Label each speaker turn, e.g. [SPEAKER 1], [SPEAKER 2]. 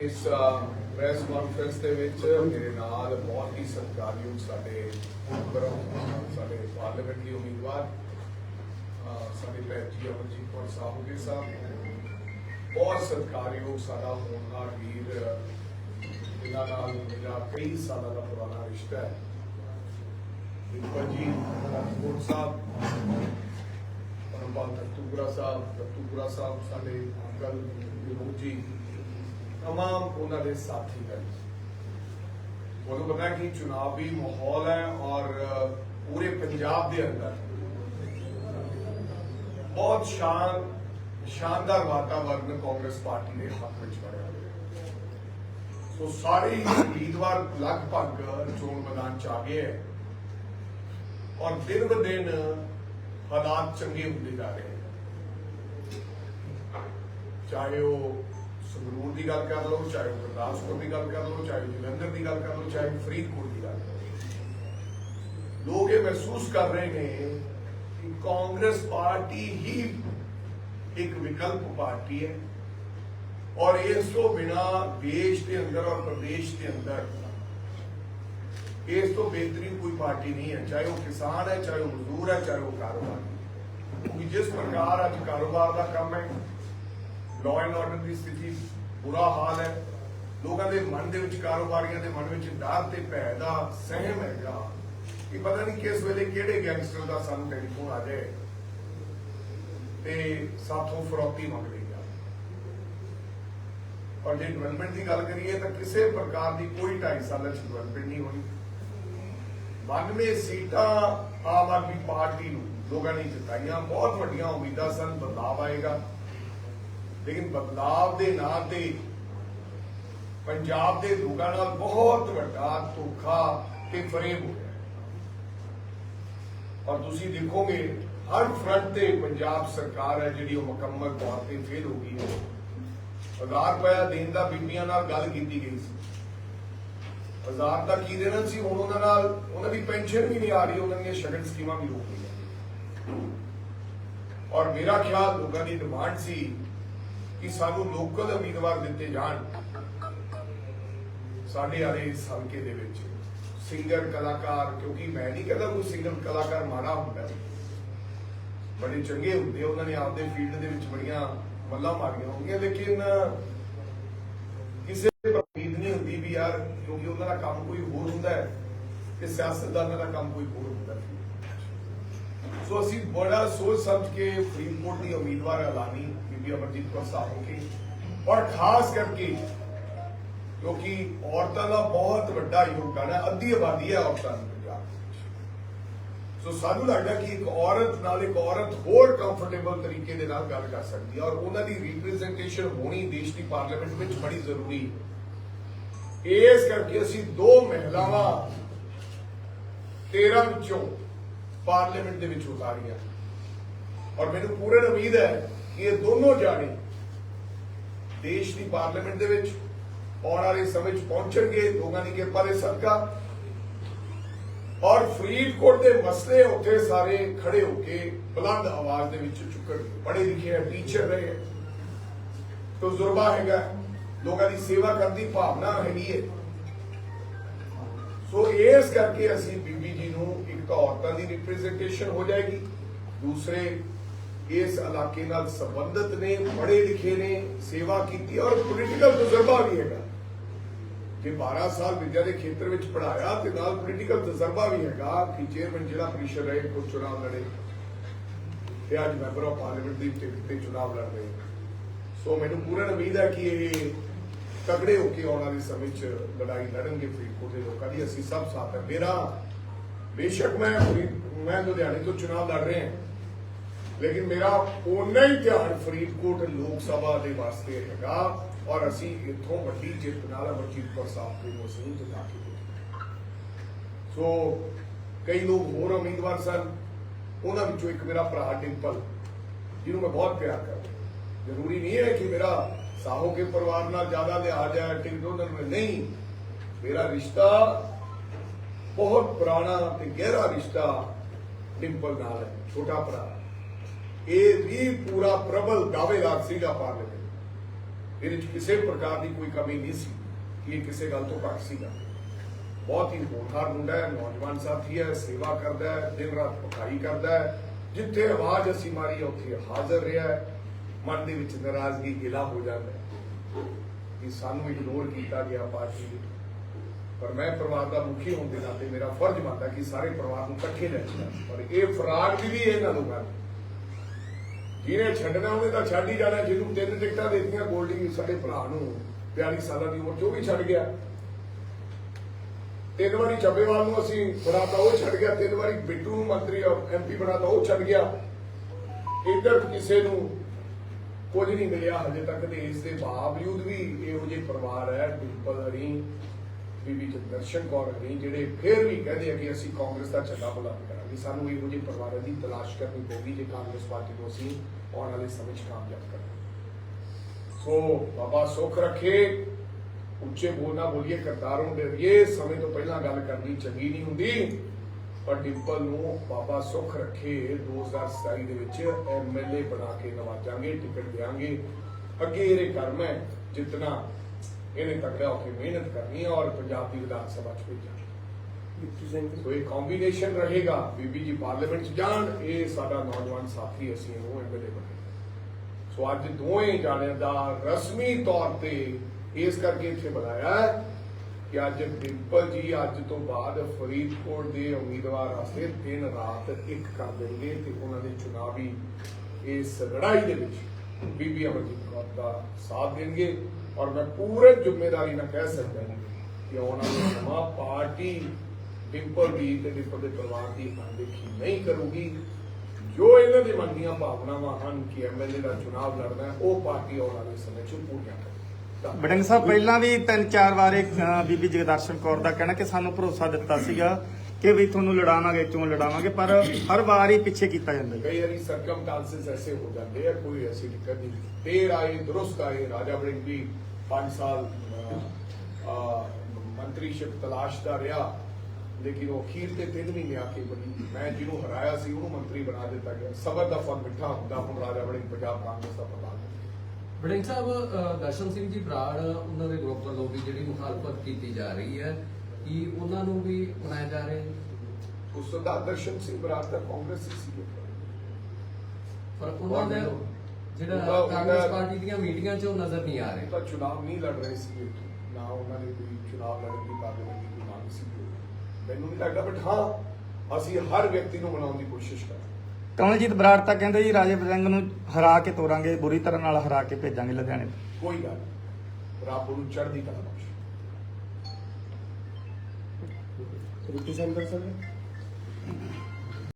[SPEAKER 1] ਇਸ press conference ਦੇ ਵਿੱਚ ਮੇਰੇ ਨਾਲ ਬਹੁਤ ਹੀ ਸਤਿਕਾਰਯੋਗ ਸਾਡੇ ਮੈਂਬਰ ਸਾਡੇ ਪਾਰਲੀਮੈਂਟਰੀ ਉਮੀਦਵਾਰ ਸਾਡੇ ਭੈਣ ਜੀ ਅਮਰਜੀਤ ਕੌਰ ਸਾਹਿਬ ਦੇ ਸਾਹਿਬ ਬਹੁਤ ਸਤਿਕਾਰਯੋਗ ਸਾਡਾ ਹੋਣਹਾਰ ਵੀਰ ਇਹਨਾਂ ਨਾਲ ਮੇਰਾ ਕਈ ਸਾਲਾਂ ਦਾ ਪੁਰਾਣਾ ਰਿਸ਼ਤਾ ਹੈ। ਵਿਪਨ ਜੀ, ਰਾਜਕੋਟ ਸਾਹਿਬ ਪਰਮਪਾਲ ਤਖਤੂਪੁਰਾ ਸਾਹਿਬ ਤਖਤੂਪੁਰਾ ਸਾਹਿਬ ਸਾਡੇ ਅੰਕਲ ਵਿਨੋਦ ਜੀ तमाम ਉਹਨਾਂ ਦੇ ਸਾਥੀ ਹਨ ਤੁਹਾਨੂੰ ਪਤਾ ਹੈ ਕਿ ਚੁਣਾਵੀ ਮਾਹੌਲ ਹੈ ਔਰ ਅ, ਪੂਰੇ ਪੰਜਾਬ ਦੇ ਅੰਦਰ ਬਹੁਤ ਸ਼ਾਨ ਸ਼ਾਨਦਾਰ ਵਾਤਾਵਰਨ ਕਾਂਗਰਸ ਪਾਰਟੀ ਦੇ ਹੱਕ ਵਿੱਚ ਬਣਿਆ ਹੋਇਆ ਹੈ ਸੋ ਸਾਰੇ ਹੀ ਉਮੀਦਵਾਰ ਲਗਭਗ ਚੋਣ ਮੈਦਾਨ ਚ ਆ ਗਏ ਹੈ ਔਰ ਦਿਨ ਬ ਦਿਨ ਹਾਲਾਤ ਚੰਗੇ ਹੁੰਦੇ ਜਾ ਰਹੇ ਹੈ ਚਾਹੇ ਉਹ ਸੰਗਰੂਰ ਦੀ ਗੱਲ ਕਰ ਲਓ ਚਾਹੇ ਉਹ ਗੁਰਦਾਸਪੁਰ ਦੀ ਗੱਲ ਕਰ ਲਓ ਚਾਹੇ ਜਲੰਧਰ ਦੀ ਗੱਲ ਕਰ ਲਓ ਚਾਹੇ ਫਰੀਦਕੋਟ ਦੀ ਗੱਲ ਕਰ ਲਓ ਲੋਕ ਇਹ ਮਹਿਸੂਸ ਕਰ ਰਹੇ ਨੇ ਕਿ ਕਾਂਗਰਸ ਪਾਰਟੀ ਹੀ ਇੱਕ ਵਿਕਲਪ ਪਾਰਟੀ ਹੈ ਔਰ ਇਸ ਤੋਂ ਬਿਨਾ ਦੇਸ਼ ਦੇ ਅੰਦਰ ਔਰ ਪ੍ਰਦੇਸ਼ ਦੇ ਅੰਦਰ ਇਸ ਤੋਂ ਬਿਹਤਰੀਨ ਕੋਈ ਪਾਰਟੀ ਨਹੀਂ ਹੈ ਚਾਹੇ ਉਹ ਕਿਸਾਨ ਹੈ ਚਾਹੇ ਉਹ ਮਜ਼ਦੂਰ ਹੈ ਚਾਹੇ ਉਹ ਕਾਰੋਬਾਰ ਹੈ ਕਿਉਂਕਿ ਜਿਸ ਪ੍ਰਕਾਰ ਅੱਜ ਕਾਰੋਬਾਰ ਦਾ ਕੰਮ ਹੈ ਲਾਅ ਐਂਡ ਆਰਡਰ ਦੀ ਸਥਿਤੀ ਬੁਰਾ ਹਾਲ ਹੈ। ਲੋਕਾਂ ਦੇ ਮਨ ਦੇ ਵਿੱਚ ਕਾਰੋਬਾਰੀਆਂ ਦੇ ਮਨ ਵਿੱਚ ਡਰ ਤੇ ਭੈ ਦਾ ਸਹਿਮ ਹੈਗਾ ਕਿ ਪਤਾ ਨਹੀਂ ਕਿਸ ਵੇਲੇ ਕਿਹੜੇ ਗੈਂਗਸਟਰ ਦਾ ਸਾਨੂੰ ਟੈਲੀਫੋਨ ਆ ਜਾਏ ਤੇ ਸਾਥੋਂ ਫਰੌਤੀ ਮੰਗ ਲਈ ਜਾ। ਜੇ ਡਿਵੈਲਪਮੈਂਟ ਦੀ ਗੱਲ ਕਰੀਏ ਤਾਂ ਕਿਸੇ ਪ੍ਰਕਾਰ ਦੀ ਕੋਈ 2.5 ਸਾਲਾਂ ਚ ਡਿਵੈਲਪਮੈਂਟ ਨਹੀਂ ਹੋਈ 92 ਸੀਟਾਂ ਆਮ ਆਦਮੀ ਪਾਰਟੀ ਨੂੰ ਲੋਕਾਂ ਨੇ ਜਿਤਾਈਆਂ। ਬਹੁਤ ਵੱਡੀਆਂ ਉਮੀਦਾਂ ਸਨ ਬਦਲਾਵ ਆਏਗਾ। ਲੇਕਿਨ ਬਦਲਾਵ ਦੇ ਨਾਂ ਤੇ ਪੰਜਾਬ ਦੇ ਲੋਕਾਂ ਨਾਲ ਬਹੁਤ ਵੱਡਾ ਧੋਖਾ ਤੇ ਫਰੇਬ ਹੋ ਔਰ ਤੁਸੀਂ ਦੇਖੋਗੇ, ਹਰ ਫਰੰਟ ਤੇ ਪੰਜਾਬ ਸਰਕਾਰ ਹੈ ਜਿਹੜੀ ਉਹ ਮੁਕੰਮਲ ਤੌਰ ਤੇ ਫੇਲ ਹੋ ਗਈ ਹੈ। ਹਜ਼ਾਰ ਰੁਪਇਆ ਦੇਣ ਦਾ ਬੀਬੀਆਂ ਨਾਲ ਗੱਲ ਕੀਤੀ ਗਈ ਸੀ। ਹਜ਼ਾਰ ਦਾ ਕੀ ਦੇਣਾ ਸੀ ਹੁਣ ਉਹਨਾਂ ਨਾਲ? ਉਹਨਾਂ ਦੀ ਪੈਨਸ਼ਨ ਵੀ ਨਹੀਂ ਆ ਰਹੀ, ਉਹਨਾਂ ਦੀਆਂ ਸ਼ਗਨ ਸਕੀਮਾਂ ਵੀ ਰੁਕ ਗਈਆਂ। ਔਰ ਮੇਰਾ ਖਿਆਲ ਲੋਕਾਂ ਦੀ ਡਿਮਾਂਡ ਸੀ ਕਿ ਸਾਨੂੰ ਲੋਕਲ ਉਮੀਦਵਾਰ ਦਿੱਤੇ ਜਾਣ। ਸਾਡੇ ਵਾਲੇ ਇਸ ਹਲਕੇ ਦੇ ਵਿੱਚ ਸਿੰਗਰ ਕਲਾਕਾਰ, ਕਿਉਂਕਿ ਮੈਂ ਨਹੀਂ ਕਹਿੰਦਾ ਕੋਈ ਸਿੰਗਰ ਕਲਾਕਾਰ ਮਾੜਾ ਹੁੰਦਾ। ਬੜੇ ਚੰਗੇ ਹੁੰਦੇ ਉਹਨਾਂ ਨੇ ਆਪਦੇ ਫੀਲਡ ਦੇ ਵਿੱਚ ਬੜੀਆਂ ਮੱਲਾਂ ਮਾਰੀਆਂ ਹੋਣਗੀਆਂ, ਲੇਕਿਨ ਕਿਸੇ ਦੀ ਉਮੀਦ ਨਹੀਂ ਹੁੰਦੀ ਵੀ ਯਾਰ, ਕਿਉਂਕਿ ਉਹਨਾਂ ਦਾ ਕੰਮ ਕੋਈ ਹੋਰ ਹੁੰਦਾ ਹੈ ਤੇ ਸਿਆਸਤਦਾਨਾਂ ਦਾ ਕੰਮ ਕੋਈ ਹੋਰ ਹੁੰਦਾ ਹੈ। ਸੋ ਅਸੀਂ ਬੜਾ ਸੋਚ ਸਮਝ ਕੇ ਫਰੀਦਕੋਟ ਦੀ ਉਮੀਦਵਾਰ ਐਲਾਨੀ। ਬੀਬੀ ਅਮਰਜੀਤ ਕੌਰ ਸਾਹਿਬ ਕੇ, ਔਰ ਖਾਸ ਕਰਕੇ ਕਿਉਂਕਿ ਔਰਤਾਂ ਦਾ ਬਹੁਤ ਵੱਡਾ ਯੋਗਦਾਨ ਹੈ, ਅੱਧੀ ਆਬਾਦੀ ਹੈ ਔਰਤਾਂ ਦੀ ਪੰਜਾਬ ਸੋ ਸਾਨੂੰ ਲੱਗਦਾ ਕਿ ਇੱਕ ਔਰਤ ਨਾਲ ਇੱਕ ਔਰਤ ਹੋਰ ਕੰਫਰਟੇਬਲ ਤਰੀਕੇ ਦੇ ਨਾਲ ਗੱਲ ਕਰ ਸਕਦੀ ਹੈ, ਔਰ ਉਹਨਾਂ ਦੀ ਰਿਪਰੈਜ਼ੈਂਟੇਸ਼ਨ ਹੋਣੀ ਦੇਸ਼ ਦੀ ਪਾਰਲੀਮੈਂਟ ਵਿੱਚ ਬੜੀ ਜ਼ਰੂਰੀ ਹੈ। ਇਸ ਕਰਕੇ ਅਸੀਂ ਦੋ ਮਹਿਲਾਵਾਂ 13 ਵਿੱਚੋਂ ਪਾਰਲੀਮੈਂਟ ਦੇ ਵਿੱਚ ਉਤਾਰੀਆਂ। ਔਰ ਮੈਨੂੰ ਪੂਰਨ ਉਮੀਦ ਹੈ ਕਿ ਇਹ ਦੋਨੋਂ ਜਾਣੇ ਦੇਸ਼ ਦੀ ਪਾਰਲੀਮੈਂਟ ਦੇ ਵਿੱਚ ਆਉਣ ਵਾਲੇ ਸਮੇਂ 'ਚ ਪਹੁੰਚਣਗੇ, ਲੋਕਾਂ ਦੀ ਕਿਰਪਾ ਦੇ ਸਦਕਾ। ਔਰ ਫਰੀਦਕੋਟ ਦੇ ਮਸਲੇ ਉੱਥੇ ਸਾਰੇ ਖੜੇ ਹੋ ਕੇ ਬੁਲੰਦ ਆਵਾਜ਼ ਦੇ ਵਿੱਚ ਚੁੱਕਣ। ਪੜ੍ਹੇ ਲਿਖੇ ਹੈ ਟੀਚਰ ਰਹੇ ਹੈ ਤਜਰਬਾ ਹੈਗਾ, ਲੋਕਾਂ ਦੀ ਸੇਵਾ ਕਰਨ ਦੀ ਭਾਵਨਾ ਹੈਗੀ ਹੈ ਸੋ ਇਸ ਕਰਕੇ ਅਸੀਂ ਬੀਬੀ ਜੀ ਨੂੰ ਇੱਕ ਤਾਂ ਔਰਤਾਂ ਦੀ ਰਿਪਰੈਜ਼ੈਂਟੇਸ਼ਨ ਹੋ ਜਾਏਗੀ, ਦੂਸਰੇ ਇਸ ਇਲਾਕੇ ਨਾਲ ਸੰਬੰਧਿਤ ਨੇ, ਪੜ੍ਹੇ ਲਿਖੇ ਨੇ, ਸੇਵਾ ਕੀਤੀ ਔਰ ਪੋਲੀਟੀਕਲ ਤਜਰਬਾ ਵੀ ਹੈਗਾ। ਜੇ 12 ਸਾਲ ਵਿਦਿਆ ਦੇ ਖੇਤਰ ਵਿੱਚ ਪੜਾਇਆ ਤੇ ਨਾਲ ਪੋਲੀਟੀਕਲ ਤਜਰਬਾ ਵੀ ਹੈਗਾ ਕਿ ਚੇਅਰਮੈਨ ਜ਼ਿਲ੍ਹਾ ਪ੍ਰੀਸ਼ਦ ਰਹੇ ਕੋ ਚੁਣਾਵ ਲੜੇ। ਤੇ ਅੱਜ ਮੈਂਬਰ ਆਫ ਪਾਰਲੀਮੈਂਟ ਦੀ ਟਿਕਟ ਤੇ ਚੁਣਾਵ ਲੜ ਰਹੇ। ਸੋ ਮੈਨੂੰ ਪੂਰਨ ਉਮੀਦ ਹੈ ਕਿ ਇਹ ਤਗੜੇ ਹੋ ਕੇ ਆਉਣ ਵਾਲੇ ਸਮੇਂ 'ਚ ਲੜਾਈ ਲੜਨਗੇ ਫਰੀਦਕੋਟ ਦੇ ਲੋਕਾਂ ਦੀ। ਅਸੀਂ ਸਭ ਸਾਥ ਹੈ। ਮੇਰਾ ਬੇਸ਼ੱਕ ਮੈਂ ਮੈਂ ਲੁਧਿਆਣੇ ਤੋਂ ਚੁਣਾਵ ਲੜ ਰਿਹਾ ਲੇਕਿਨ ਮੇਰਾ ਓਨਾ ਹੀ ਧਿਆਨ ਫਰੀਦਕੋਟ ਲੋਕ ਸਭਾ ਦੇ ਵਾਸਤੇ ਹੈਗਾ ਔਰ ਅਸੀਂ ਇੱਥੋਂ ਵੱਡੀ ਜਿੱਤ ਨਾਲ ਅਮਰਜੀਤਪੁਰ ਸਾਹਿਬ ਦੇ ਮਸੂਲ ਜਿਤਾ ਕੇ ਸੋ ਕਈ ਲੋਕ ਹੋਰ ਉਮੀਦਵਾਰ ਸਨ, ਉਹਨਾਂ ਵਿੱਚੋਂ ਇੱਕ ਮੇਰਾ ਭਰਾ ਡਿੰਪਲ, ਜਿਹਨੂੰ ਮੈਂ ਬਹੁਤ ਪਿਆਰ ਕਰਦਾ ਜ਼ਰੂਰੀ ਨਹੀਂ ਹੈ ਕਿ ਮੇਰਾ ਸਾਹੋ ਕੇ ਪਰਿਵਾਰ ਨਾਲ ਜ਼ਿਆਦਾ ਲਿਹਾਜ਼ ਹੈ ਟਿਕਟ ਉਹਨਾਂ ਨੂੰ ਨਹੀਂ, ਮੇਰਾ ਰਿਸ਼ਤਾ ਬਹੁਤ ਪੁਰਾਣਾ ਤੇ ਗਹਿਰਾ ਰਿਸ਼ਤਾ ਡਿੰਪਲ ਨਾਲ ਹੈ, ਛੋਟਾ ਭਰਾ ਇਹ ਵੀ ਪੂਰਾ ਪ੍ਰਬਲ ਦਾਅਵੇਦਾਰ ਸੀਗਾ ਪਾਰਲੀਮੈਂਟ ਇਹਦੇ ਵਿੱਚ ਕਿਸੇ ਪ੍ਰਕਾਰ ਦੀ ਕੋਈ ਕਮੀ ਨਹੀਂ ਸੀ ਕਿ ਇਹ ਕਿਸੇ ਗੱਲ ਤੋਂ ਘੱਟ ਸੀਗਾ। ਬਹੁਤ ਹੀ ਹੋਣਹਾਰ ਮੁੰਡਾ ਹੈ, ਨੌਜਵਾਨ ਸਾਥੀ ਹੈ, ਸੇਵਾ ਕਰਦਾ ਹੈ, ਦਿਨ ਰਾਤ ਪਕਾਈ ਕਰਦਾ ਹੈ। ਜਿੱਥੇ ਆਵਾਜ਼ ਅਸੀਂ ਮਾਰੀ, ਉੱਥੇ ਹਾਜ਼ਰ ਰਿਹਾ ਹੈ। ਮਨ ਦੇ ਵਿੱਚ ਨਾਰਾਜ਼ਗੀ ਗਿਲਾ ਹੋ ਜਾਂਦਾ ਹੈ ਕਿ ਸਾਨੂੰ ਇਗਨੋਰ ਕੀਤਾ ਗਿਆ ਪਾਰਟੀ ਨੇ। ਪਰ ਮੈਂ ਪਰਿਵਾਰ ਦਾ ਮੁਖੀ ਹੋਣ ਦੇ ਨਾਤੇ ਮੇਰਾ ਫਰਜ਼ ਬਣਦਾ ਕਿ ਸਾਰੇ ਪਰਿਵਾਰ ਨੂੰ ਇਕੱਠੇ ਲੈ ਕੇ ਪਰ ਇਹ ਫਰਾਗ ਦੀ ਵੀ ਇਹਨਾਂ ਨੂੰ। ਗੱਲ ਜਿਹਨੇ ਛੱਡਣਾ ਉਹਨੇ ਤਾਂ ਛੱਡ ਹੀ ਜਾਣਾ, ਜਿਹਨੂੰ ਤਿੰਨ ਟਿਕਟਾਂ ਦਿੱਤੀਆਂ ਗੋਲਡੀ ਸਾਡੇ ਭਰਾ ਨੂੰ 42 ਸਾਲਾਂ ਦੀ ਉਮਰ 'ਚ, ਉਹ ਵੀ ਛੱਡ ਗਿਆ। ਤਿੰਨ ਵਾਰੀ ਚੱਬੇਵਾਲ ਨੂੰ ਅਸੀਂ ਬਣਾਤਾ ਉਹ ਛੱਡ ਗਿਆ। ਤਿੰਨ ਵਾਰੀ ਬਿੱਟੂ ਨੂੰ ਮੰਤਰੀ ਔਰ ਐਮਪੀ ਬਣਾਤਾ, ਉਹ ਛੱਡ ਗਿਆ। ਇੱਧਰ ਕਿਸੇ ਨੂੰ ਕੁਝ ਨਹੀਂ ਮਿਲਿਆ ਹਜੇ ਤੱਕ ਤੇ ਇਸ ਦੇ ਬਾਵਜੂਦ ਵੀ ਇਹੋ ਜਿਹੇ ਪਰਿਵਾਰ ਹੈ ਡਿੰਪਲ ਹਰੀ ਬੀਬੀ ਦਰਸ਼ਨ ਕੌਰ ਹਰੀ ਜਿਹੜੇ ਫੇਰ ਵੀ ਕਹਿੰਦੇ ਆ ਕਿ ਅਸੀਂ ਕਾਂਗਰਸ ਦਾ ਝੰਡਾ ਬੁਲੰਦ ਕਰਾਂਗੇ, ਸਾਨੂੰ ਇਹੋ ਜਿਹੇ ਪਰਿਵਾਰਾਂ ਦੀ ਤਲਾਸ਼ ਕਰਨੀ ਪਊਗੀ ਜੇ ਕਾਂਗਰਸ ਪਾਰਟੀ ਨੂੰ ਅਸੀਂ ਆਉਣ ਵਾਲੇ ਸਮੇਂ 'ਚ ਕਾਮਯਾਬ ਕਰਨਾ ਸੋ ਬਾਬਾ ਸੁੱਖ ਰੱਖੇ, ਉੱਚੇ ਬੋਲਣਾ ਬੋਲੀਏ, ਕਰਤਾਰੋਂ ਦੇ ਇਹ ਸਮੇਂ ਤੋਂ ਪਹਿਲਾਂ ਗੱਲ ਕਰਨੀ ਚੰਗੀ ਨਹੀਂ ਹੁੰਦੀ, ਪਰ ਡਿੰਪਲ ਨੂੰ ਬਾਬਾ ਸੁੱਖ ਰੱਖੇ 2027 ਦੇ ਵਿੱਚ ਐਮਐਲਏ ਬਣਾ ਕੇ ਨਵਾਜਾਂਗੇ, ਟਿਕਟ ਦੇਾਂਗੇ ਅੱਗੇ ਇਹਦੇ ਕਰਮ ਹੈ ਜਿਤਨਾ ਇਹਨੇ ਤਕੜਾ ਹੋ ਕੇ ਮਿਹਨਤ ਕਰਨੀ ਹੈ ਔਰ ਪੰਜਾਬ ਦੀ ਵਿਧਾਨ ਸਭਾ ਚ ਸੋ ਇਹ ਕੰਬੀਨੇਸ਼ਨ ਰਹੇਗਾ। ਬੀਬੀ ਜੀ ਪਾਰਲੀਮੈਂਟ ਚ ਜਾਣ ਇਹ ਸਾਡਾ ਨੌਜਵਾਨ ਸਾਥੀ ਅਸੀਂ ਇਹਨੂੰ ਐਮਐਲਏ ਬਣੇ। ਸੋ ਅੱਜ ਦੋਵੇਂ ਜਾਣਿਆਂ ਦਾ ਰਸਮੀ ਤੌਰ ਤੇ ਇਸ ਕਰਕੇ ਇੱਥੇ ਬੁਲਾਇਆ ਹੈ ਕਿ ਅੱਜ ਡਿੰਪਲ ਜੀ ਅੱਜ ਤੋਂ ਬਾਅਦ ਫਰੀਦਕੋਟ ਦੇ ਉਮੀਦਵਾਰ ਵਾਸਤੇ ਦਿਨ ਰਾਤ ਇੱਕ ਕਰ ਦੇਣਗੇ ਤੇ ਉਹਨਾਂ ਦੇ ਚੁਣਾਵੀ ਇਸ ਲੜਾਈ ਦੇ ਵਿੱਚ ਬੀਬੀ ਅਮਰਜੀਤ ਕੌਰ ਦਾ ਸਾਥ ਦੇਣਗੇ। ਔਰ ਮੈਂ ਪੂਰੇ ਜ਼ਿੰਮੇਵਾਰੀ ਨਾਲ ਕਹਿ ਸਕਦਾ ਕਿ ਆਉਣ ਵਾਲਾ ਸਮਾਂ ਪਾਰਟੀ ਡਿੰਪਲ ਦੀ ਤੇ ਡਿੰਪਲ ਦੇ ਪਰਿਵਾਰ ਦੀ ਅਣਦੇਖੀ ਨਹੀਂ ਕਰੂਗੀ ਜੋ ਇਹਨਾਂ ਦੇ ਮਨ ਦੀਆਂ ਭਾਵਨਾਵਾਂ ਹਨ ਕਿ ਐਮਐਲਏ ਦਾ ਚੁਣਾਵ ਲੜਨਾ ਉਹ ਪਾਰਟੀ ਆਉਣ ਵਾਲੇ ਸਮੇਂ 'ਚ ਪੂਰੀਆਂ ਕਰੇਗੀ ਧੰਨਵਾਦ।
[SPEAKER 2] ਸਾਹਿਬ, ਪਹਿਲਾਂ ਵੀ ਤਿੰਨ ਚਾਰ ਵਾਰ ਬੀਬੀ ਜਗਦਰਸ਼ਨ ਕੌਰ ਦਾ ਕਹਿਣਾ ਕਿ ਸਾਨੂੰ ਭਰੋਸਾ ਦਿੱਤਾ ਸੀਗਾ ਕਿ ਵੀ ਤੁਹਾਨੂੰ ਲੜਾਵਾਂਗੇ ਚੋਣ ਲੜਾਵਾਂਗੇ ਪਰ ਹਰ ਵਾਰ ਹੀ ਪਿੱਛੇ ਕੀਤਾ ਜਾਂਦਾ ਹੈ।
[SPEAKER 1] ਕਈ ਵਾਰੀ ਸਰਕਮਟੈਂਸਸ ਐਸੇ ਹੋ ਜਾਂਦੇ ਆ ਕੋਈ ਐਸੀ ਦਿੱਕਤ ਨਹੀਂ। ਦੇਰ ਆਏ ਦਰੁਸਤ ਆਏ ਰਾਜਾ ਵੜਿੰਗ ਵੀ 5 ਸਾਲ ਮੰਤਰੀਸ਼ਿਪ ਤਲਾਸ਼ਦਾ ਰਿਹਾ ਲੇਕਿਨ ਉਹ ਅਖੀਰ ਤੇ ਤਿੰਨ ਮਹੀਨੇ ਆ ਕੇ ਬਣੀ। ਮੈਂ ਜਿਹਨੂੰ ਹਰਾਇਆ ਸੀ ਉਹਨੂੰ ਮੰਤਰੀ ਬਣਾ ਦਿੱਤਾ ਗਿਆ। ਸਬਰ ਦਾ ਫਲ ਮਿੱਠਾ ਹੁੰਦਾ ਹੁਣ ਰਾਜਾ ਵੜਿੰਗ ਪੰਜਾਬ ਕਾਂਗਰਸ ਦਾ ਪ੍ਰਧਾਨ ਹੈ।
[SPEAKER 3] ਵੜਿੰਗ ਸਾਹਿਬ ਦਰਸ਼ਨ ਸਿੰਘ ਜੀ ਬਰਾੜ ਉਹਨਾਂ ਦੇ ਗਰੁੱਪ ਵੱਲੋਂ ਵੀ ਜਿਹੜੀ ਮੁਖਾਲਫਤ ਕੀਤੀ ਜਾ ਰਹੀ ਹੈ ਕਿ ਉਹਨਾਂ ਨੂੰ ਵੀ ਬਣਾਇਆ ਜਾ ਰਿਹਾ ਹੈ
[SPEAKER 1] ਉਸ ਤੋਂ ਬਾਅਦ ਦਰਸ਼ਨ ਸਿੰਘ ਬਰਾੜ ਦਾ ਕਾਂਗਰਸ ਸੀ
[SPEAKER 3] ਪਰ ਉਹਨਾਂ ਦੇ ਜਿਹੜਾ ਕਾਂਗਰਸ ਪਾਰਟੀ ਦੀਆਂ ਮੀਟਿੰਗਾਂ 'ਚ ਉਹ ਨਜ਼ਰ ਨਹੀਂ ਆ ਰਹੇ।
[SPEAKER 1] ਤਾਂ ਚੁਣਾਵ ਨਹੀਂ ਲੜ ਰਹੇ ਸੀ ਨਾ ਉਹਨਾਂ ਨੇ ਕੋਈ ਚੁਣਾਵ ਲੜਨ ਦੀ ਪਾਰਲੀਮੈਂਟ ਦੀ ਮੰਗ ਸੀ ਮੈਨੂੰ ਨਹੀਂ ਲੱਗਦਾ ਬਟ ਹਾਂ ਅਸੀਂ ਹਰ ਵਿਅਕਤੀ ਨੂੰ ਮਨਾਉਣ ਦੀ ਕੋਸ਼ਿਸ਼ ਕਰਾਂਗੇ।
[SPEAKER 2] ਕਮਲਜੀਤ ਬਰਾੜ ਤਾਂ ਕਹਿੰਦੇ ਜੀ ਰਾਜੇ ਬਡੰਗ ਨੂੰ ਹਰਾ ਕੇ ਤੋਰਾਂਗੇ ਬੁਰੀ ਤਰ੍ਹਾਂ ਨਾਲ ਹਰਾ ਕੇ ਭੇਜਾਂਗੇ ਲੁਧਿਆਣੇ
[SPEAKER 1] ਕੋਈ ਗੱਲ। ਰੱਬ ਨੂੰ ਚੜ੍ਹਦੀ ਕਲਾ ਬਖਸ਼ੇ
[SPEAKER 4] ਰਿਪਰੈਜ਼ੈਂਟੇਟਿਵ ਸਰ